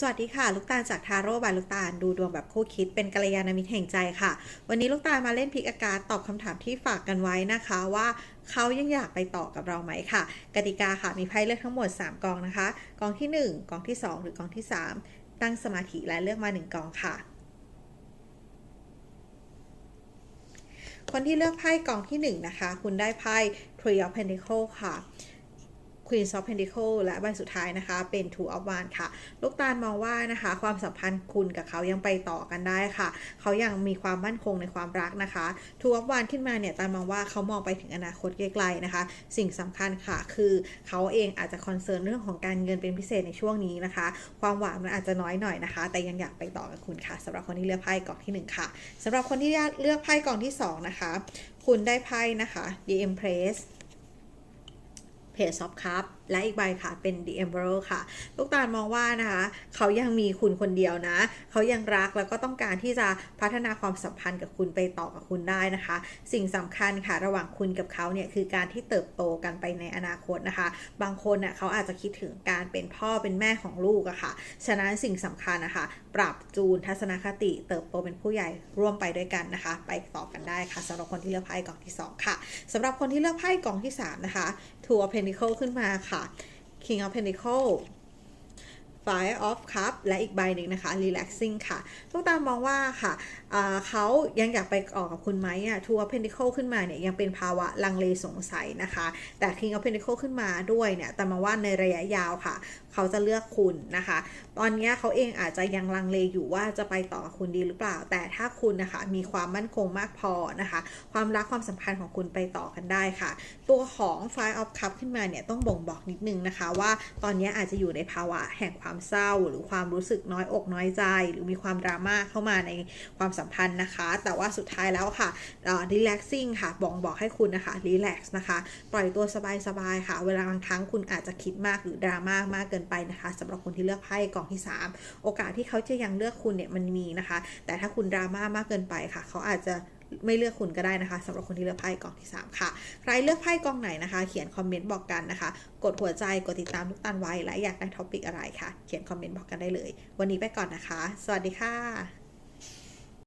สวัสดีค่ะ ลูกตาลจากทาโร่บายลูกตาลดูดวงแบบคู่คิดเป็นกัลยาณมิตรแห่งใจค่ะ วันนี้ลูกตาลมาเล่นพิกอากาศตอบคำถามที่ฝากกันไว้นะคะว่าเขายังอยากไปต่อกับเราไหมค่ะ กติกาค่ะมีไพ่เลือกทั้งหมด 3 กองนะคะ กองที่ 1 กองที่ 2 หรือกองที่ 3 ตั้งสมาธิและเลือกมา 1 กองค่ะ คนที่เลือกไพ่กองที่ 1 นะคะ คุณได้ไพ่ Three of Pentacles ค่ะ Queen of Pentacle และใบสุดท้ายนะคะเป็น Two of Wands ค่ะ ลูกตาลมองว่านะคะ ความสัมพันธ์คุณกับเขายังไปต่อกันได้ค่ะ เขายังมีความมั่นคงในความรักนะคะ Two of Wands ขึ้นมาเนี่ยตาลมองว่าเขามองไปถึงอนาคตไกลๆนะคะ สิ่งสำคัญค่ะ คือเขาเองอาจจะคอนเซิร์นเรื่องของการเงินเป็นพิเศษในช่วงนี้นะคะ ความหวังมันอาจจะน้อยหน่อยนะคะ แต่ยังอยากไปต่อกับคุณค่ะสำหรับคนที่เลือกไพ่กล่องที่หนึ่งค่ะสำหรับคนที่เลือกไพ่กล่องที่สองนะคะ คุณได้ไพ่นะคะ The Empress Page of Cup และอีกใบค่ะเป็น The Emperor ค่ะ ลูกตาลมองว่านะคะเขายังมีคุณคนเดียวนะ เขายังรักแล้วก็ต้องการที่จะพัฒนาความสัมพันธ์กับคุณไปต่อกับคุณได้นะคะ สิ่งสำคัญค่ะระหว่างคุณกับเขาเนี่ยคือการที่เติบโตกันไปในอนาคตนะคะ บางคนน่ะเขาอาจจะคิดถึงการเป็นพ่อเป็นแม่ของลูกอะค่ะ ฉะนั้นสิ่งสำคัญนะคะ ปรับจูนทัศนคติ เติบโตเป็นผู้ใหญ่ร่วมไปด้วยกันนะคะ ไปต่อกันได้ค่ะสำหรับคนที่เลือกไพ่กล่องที่สองค่ะสำหรับคนที่เลือกไพ่กล่องที่สามนะคะ Two of Pentacle ขึ้นมาค่ะ King of Pentacle Five of Cup และอีกใบหนึ่งนะคะ Relaxing ค่ะลูกตามมองว่าค่ะเขายังอยากไปออกกับคุณไหมอะ Two of Pentacles ขึ้นมาเนี่ยยังเป็นภาวะลังเลสงสัยนะคะ แต่ King of Pentacles ขึ้นมาด้วยเนี่ยแต่มาว่าในระยะยาวค่ะ เขาจะเลือกคุณนะคะ ตอนนี้เขาเองอาจจะยังลังเลอยู่ว่าจะไปต่อกับคุณดีหรือเปล่า แต่ถ้าคุณนะคะมีความมั่นคงมากพอนะคะ ความรักความสัมพันธ์ของคุณไปต่อกันได้ค่ะ ตัวของ Five of Cup ขึ้นมาเนี่ยต้องบ่งบอกนิดนึงนะคะ ว่าตอนนี้อาจจะอยู่ในภาวะแห่งความเศร้า หรือความรู้สึกน้อยอกน้อยใจ หรือมีความดราม่าเข้ามาในความสัมพันธ์นะคะ แต่ว่าสุดท้ายแล้วค่ะ relaxing ค่ะบ่งบอกให้คุณนะคะ relax นะคะ ปล่อยตัวสบายๆค่ะ เวลาบางครั้งคุณอาจจะคิดมากหรือดราม่ามากเกินไปนะคะสำหรับคนที่เลือกไพ่กล่องที่ 3 โอกาสที่เขาจะยังเลือกคุณเนี่ยมันมีนะคะ แต่ถ้าคุณดราม่ามากเกินไปค่ะ เขาอาจจะ ไม่เลือกคุณก็ได้นะคะสำหรับคนที่เลือกไพ่กองที่ 3 ค่ะ ใครเลือกไพ่กองไหนนะคะ เขียนคอมเมนต์บอกกันนะคะ กดหัวใจกดติดตามทุกตันไว้และอยากได้ท็อปิกอะไรค่ะ เขียนคอมเมนต์บอกกันได้เลย วันนี้ไปก่อนนะคะ สวัสดีค่ะ